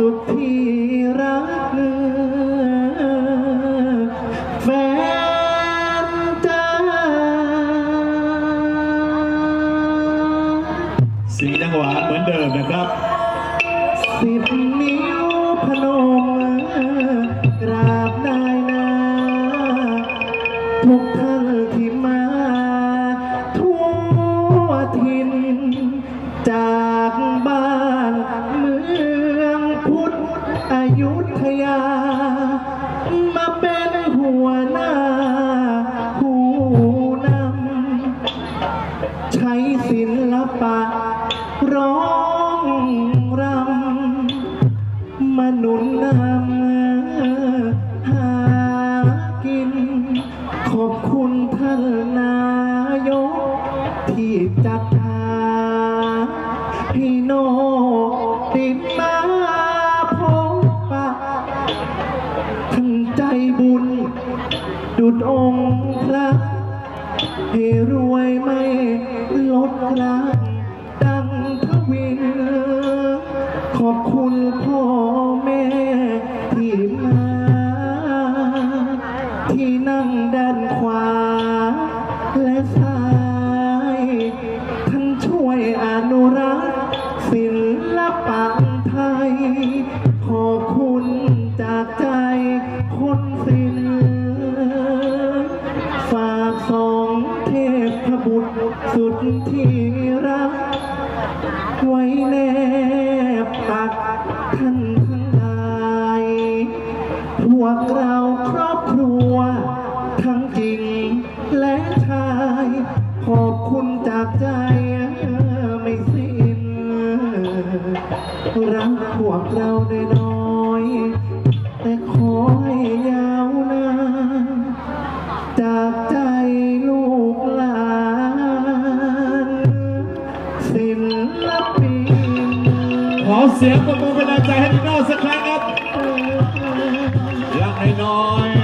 สุขที่รักแฟนตาสีจังหวะเหมือนเดิมนะครับสิบนิ้วพนมกราบนายนาทุกท่านที่มาทั่วทินจากบ้าน ยุธยา มาเป็นหัวหน้า ผู้นำ ใช้ศิลปะ ร้องรำมาหนุนนำหากิน ขอบคุณท่านนายก ที่จัดหาพี่โนติดมา ดุดองค์พระให้รวยไม่ลดละดังทวิน ขอบคุณพ่อแม่ที่มา ที่นั่งด้านขวา และซ้าย ท่านช่วยอนุรักษ์ศิลปะไทย ขอบคุณจากใจคนศิล บุตรสุดที่รัก ไว้แนบปักท่านทั้งหลายพวกเราครอบครัว ทั้งจริงและชาย ขอบคุณจากใจไม่สิ้น รักพวกเราได้น้อย แต่ขอให้ อเสียงปรบมือเป็นกำงใจให้พี่โน้สักครั้งครับรักให้น้อย